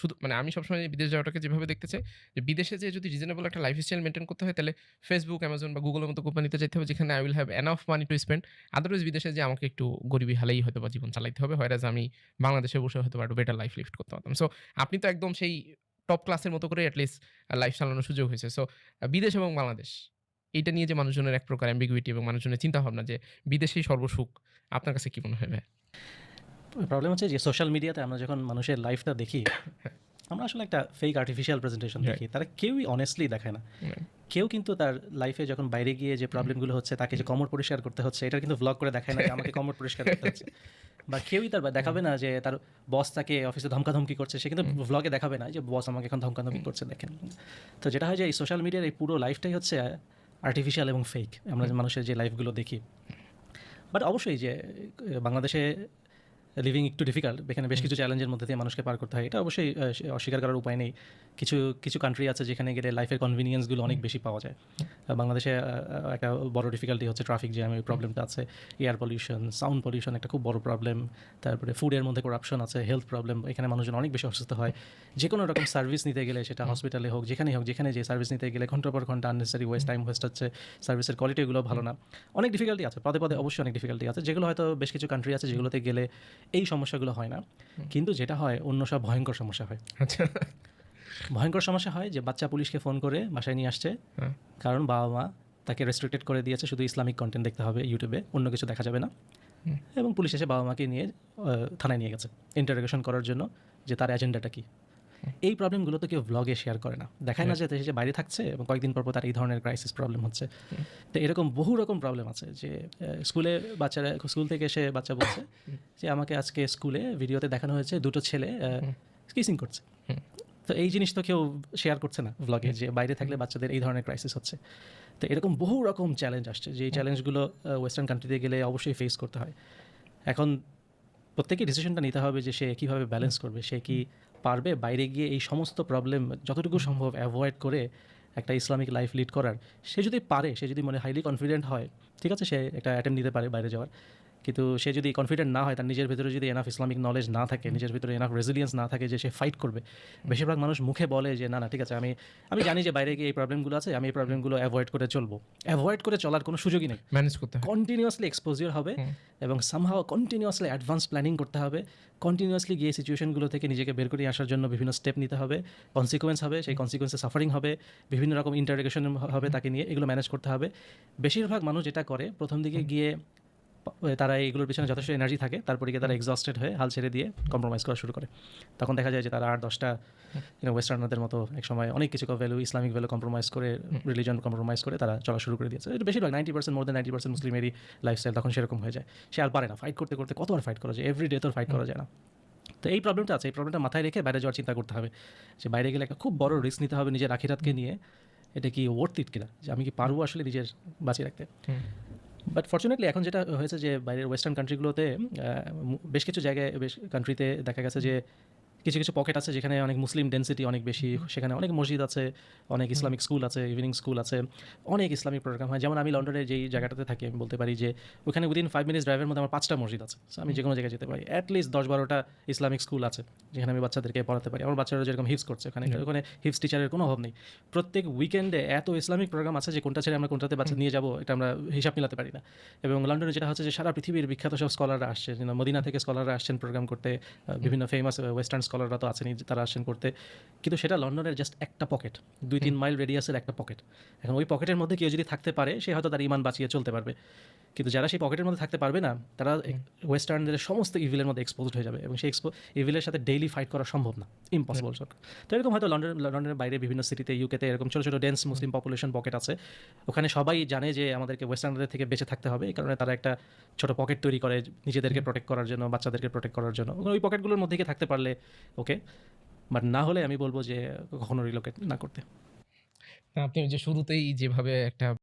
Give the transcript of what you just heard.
শুধু মানে আমি সবসময় বিদেশ যাওয়াটাকে যেভাবে দেখতে চাই, যে বিদেশে যেয়ে যদি রিজনেবল একটা লাইফ লাইফস্টাইল মেনটেন করতে হয়, তাহলে ফেসবুক অ্যামাজন বা গুগলের মতো কোম্পানিতে যাইতে হবে, যেখানে I will have enough money to spend. Otherwise বিদেশে যেয়ে আমাকে একটু গরিবি হালেই হয়তো বা জীবন চালাইতে হবে। হোয়ারএজ আমি বাংলাদেশে বসে হয়তোবা একটু বেটার লাইফ লিড করতে পারতাম। সো আপনি তো একদম সেই টপ ক্লাসের মতো করে এট লিস্ট লাইফ চালানোর সুযোগ হয়েছে। সো বিদেশ এবং বাংলাদেশ এটা নিয়ে যে মানুষজনের এক প্রকার অ্যাম্বিগুইটি এবং মানুষজনের চিন্তাভাবনা যে বিদেশেই সর্বসুখ। আপনার কাছে কি মনে ভাইয়া? প্রবলেম হচ্ছে যে সোশ্যাল মিডিয়াতে আমরা যখন মানুষের লাইফটা দেখি। আমরা আসলে একটা ফেক আর্টিফিশিয়াল প্রেজেন্টেশন দেখি। তারা কেউই অনেস্টলি দেখায় না। কেউ কিন্তু তার লাইফে যখন বাইরে গিয়ে যে প্রবলেমগুলো হচ্ছে, তাকে যে কমর পরিষ্কার করতে হচ্ছে, এটা কিন্তু ভ্লগ করে দেখায় না যে আমাকে কমর পরিষ্কার করতে হচ্ছে। বা কেউই তার দেখাবে না যে তার বস তাকে অফিসে ধমকাধমকি করছে, সে কিন্তু ভ্লগে দেখাবে না যে বস আমাকে এখন ধমকাধমকি করছে দেখেন। তো যেটা হয় যে এই সোশ্যাল মিডিয়ার এই পুরো লাইফটাই হচ্ছে আর্টিফিশিয়াল এবং ফেক। আমরা মানুষের যে লাইফগুলো দেখি। বাট অবশ্যই যে বাংলাদেশে লিভিং একটু ডিফিকাল্ট। এখানে বেশ কিছু চ্যালেঞ্জের মধ্যে দিয়ে মানুষকে পার করতে হয়। এটা অবশ্যই অস্বীকার করার উপায় নেই। কিছু, কিছু কান্ট্রি আছে যেখানে গেলে লাইফের কনভিনিয়েন্সগুলো অনেক বেশি পাওয়া যায়। বাংলাদেশে একটা বড় ডিফিকাল্টি হচ্ছে ট্রাফিক জ্যামের প্রবলেমটা আছে। এয়ার পলিউশন, সাউন্ড পলিউশন একটা খুব বড় প্রবলেম। তারপরে ফুডের মধ্যে করাপশন আছে, হেলথ প্রবলেম। এখানে মানুষজন অনেক বেশি অসুস্থ হয়। যে কোনো রকম সার্ভিস নিতে গেলে সেটা হসপিটালে হোক, যেখানেই হোক, যেখানে যে সার্ভিস নিতে গেলে ঘণ্টার পর ঘণ্টা আননেসারি ওয়েস্ট টাইম ওয়েস্ট হচ্ছে। সার্ভিসের কোয়ালিটিগুলো ভালো না। অনেক ডিফিকাল্টি আছে। পদে, পদে অবশ্যই অনেক ডিফিকাল্টি আছে। যেগুলো হয়তো বেশ কিছু কান্ট্রি আছে যেগুলোতে গেলে এই সমস্যাগুলো হয় না। কিন্তু যেটা হয় অন্য সব ভয়ঙ্কর সমস্যা হয়। আচ্ছা। ভয়ঙ্কর সমস্যা হয় যে বাচ্চা পুলিশকে ফোন করে বাসায় নিয়ে আসছে। হ্যাঁ। কারণ বাবা-মা তাকে রেস্ট্রিক্টেড করে দিয়েছে শুধু ইসলামিক কন্টেন্ট দেখতে হবে ইউটিউবে। অন্য কিছু দেখা যাবে না। এবং পুলিশ এসে বাবা-মাকে নিয়ে থানায় নিয়ে গেছে। ইন্টারোগেশন করার জন্য যে তার এজেন্ডাটা কি। এই প্রবলেমগুলো তো কেউ ভ্লগে শেয়ার করে না। দেখায় না যে সে বাইরে থাকছে এবং কয়েকদিন পর, পর তার এই ধরনের ক্রাইসিস প্রবলেম হচ্ছে। তো এরকম বহু রকম প্রবলেম আছে যে স্কুলে বাচ্চারা স্কুল থেকে এসে বাচ্চা বলছে যে আমাকে আজকে স্কুলে ভিডিওতে দেখানো হয়েছে দুটো ছেলে কিসিং করছে। তো এই জিনিস তো কেউ শেয়ার করছে না ভ্লগে যে বাইরে থাকলে বাচ্চাদের এই ধরনের ক্রাইসিস হচ্ছে। তো এরকম বহু রকম চ্যালেঞ্জ আসছে যে এই চ্যালেঞ্জগুলো ওয়েস্টার্ন কান্ট্রিতে গেলে অবশ্যই ফেস করতে হয়। এখন প্রত্যেকেই ডিসিশনটা নিতে হবে যে সে কীভাবে ব্যালেন্স করবে। সে কি পারবে বাইরে গিয়ে এই সমস্ত প্রবলেম যতটুকু সম্ভব অ্যাভয়েড করে একটা ইসলামিক লাইফ লিড করার। সে যদি পারে, সে যদি মনে হাইলি কনফিডেন্ট হয়, ঠিক আছে সে একটা অ্যাটেম্প্ট নিতে পারে বাইরে যাওয়ার। কিন্তু সে যদি কনফিডেন্ট না হয়, তার নিজের ভিতরে যদি এনাফ ইসলামিক নলেজ না থাকে, নিজের ভিতরে এনাফ রেজিলিয়েন্স না থাকে যে সে ফাইট করবে। বেশিরভাগ মানুষ মুখে বলে যে না, না ঠিক আছে আমি, আমি জানি যে বাইরে গিয়ে এই প্রবলেমগুলো আছে, আমি এই প্রবলেমগুলো অ্যাভয়েড করে চলবো। অ্যাভয়েড করে চলার কোনো সুযোগই নেই। ম্যানেজ করতে। কন্টিনিউয়াসলি এক্সপোজার হবে। এবং সামহাও কন্টিনিউয়াসলি অ্যাডভান্স প্ল্যানিং করতে হবে। কন্টিনিউয়াসলি গিয়ে সিচুয়েশনগুলো থেকে নিজেকে বের করে আসার জন্য বিভিন্ন স্টেপ নিতে হবে। কনসিকুয়েন্স হবে, সেই কনসিকুয়েন্সে সাফারিং হবে। বিভিন্ন রকম ইন্টারোগেশন হবে তাকে নিয়ে এগুলো ম্যানেজ করতে হবে। বেশিরভাগ মানুষ যেটা করে প্রথম দিকে গিয়ে তারা এইগুলোর পিছনে যথেষ্ট এনার্জি থাকে। তারপরে গিয়ে তারা এক্সহস্টেড হয়ে হাল ছেড়ে দিয়ে কম্প্রোমাইজ করা শুরু করে। তখন দেখা যায় যে তারা ৮-১০ টা ইউ নো ওয়েস্টার্নারদের মতো একসময় অনেক কিছু ভ্যালু ইসলামিক ভ্যালু কম্প্রোমাইজ করে, রিলিজন কম্প্রোমাইজ করে তারা চলা শুরু করে দিয়েছে। এটা বেশিরভাগ 90% মোর দ্যান 90% মুসলিমেরই লাইফস্টাইল তখন সেরকম হয়ে যায়। সে আর পারে না। ফাইট করতে, করতে কত আর ফাইট করা যায়? এভরিডে তো ফাইট করা যায় না। তো এই প্রবলেমটা আছে। এই প্রবলেমটা মাথায় রেখে বাইরে যাওয়ার চিন্তা করতে হবে। যে বাইরে গেলে একটা খুব বড় রিস্ক নিতে হবে নিজের আখিরাতকে নিয়ে। এটা কি ওর্থ ইট কিনা? যে আমি কি পারব আসলে নিজের বাঁচিয়ে রাখতে? বাট ফর্চুনেটলি এখন যেটা হয়েছে যে বাইরের ওয়েস্টার্ন কান্ট্রিগুলোতে বেশ কিছু জায়গায়, বেশ কান্ট্রিতে দেখা গেছে যে কিছু, কিছু পকেট আছে যেখানে অনেক মুসলিম ডেনসিটি অনেক বেশি। সেখানে অনেক মসজিদ আছে, অনেক ইসলামিক স্কুল আছে, ইভিনিং স্কুল আছে। অনেক ইসলামিক প্রোগ্রাম হয়। যেমন আমি লন্ডনের যেই জায়গাটাতে থাকি আমি বলতে পারি যে ওখানে উইদিন ফাইভ মিনিটস ড্রাইভের মধ্যে আমার পাঁচটা মসজিদ আছে। সো আমি যেকোনো জায়গায় যেতে পারি। অ্যাটলিস্ট দশ ১০-১২ ইসলামিক স্কুল আছে যেখানে আমি বাচ্চাদেরকে পড়াতে পারি। আমার বাচ্চারা যেরকম হিফজ করছে ওখানে, ওখানে হিফজ টিচারের কোনো অভাব নেই। প্রত্যেক উইকেন্ডে এত ইসলামিক প্রোগ্রাম আছে যে কোনটা ছেড়ে আমরা কোনটাতে বাচ্চা নিয়ে যাব এটা আমরা হিসাব মিলাতে পারি না। এবং লন্ডনে যেটা হচ্ছে যে সারা পৃথিবীর বিখ্যাত সব স্কলাররা আসছে। মদিনা থেকে স্কলাররা আসছেন প্রোগ্রাম করতে। বিভিন্ন ফেমাস ওয়েস্টার্ন স্কলাররা তো আছেনই তারা আসছেন করতে। কিন্তু সেটা লন্ডনের জাস্ট একটা পকেট। ২-৩ মাইল রেডিয়াসের একটা পকেট। এখন ওই পকেটের মধ্যে কেউ যদি থাকতে পারে সে হয়তো তার ঈমান বাঁচিয়ে চলতে পারবে। কিন্তু যারা সেই পকেটের মধ্যে থাকতে পারবে না তারা ওয়েস্টার্নদের সমস্ত ইভিলের মধ্যে এক্সপোজড হয়ে যাবে এবং সেই এক্সপো ইভিলের সাথে ডেইলি ফাইট করা সম্ভব না। Impossible shot. তো এরকম হয়তো লন্ডন লন্ডনের বাইরে বিভিন্ন সিটিতে ইউকেতে এরকম ছোট, ছোট ডেন্স মুসলিম পপুলেশন পকেট আছে। ওখানে সবাই জানে যে আমাদেরকে ওয়েস্টার্নদের থেকে বেঁচে থাকতে হবে। এই কারণে তারা একটা ছোট পকেট তৈরি করে নিজেদেরকে প্রোটেক্ট করার জন্য, বাচ্চাদেরকে প্রোটেক্ট করার জন্য। ওই পকেটগুলোর মধ্যে থাকতে পারলে ওকে। বাট না হলে আমি বলব যে কখনো রিলোকেট না করতে। আপনি যে শুরুতেই যেভাবে একটা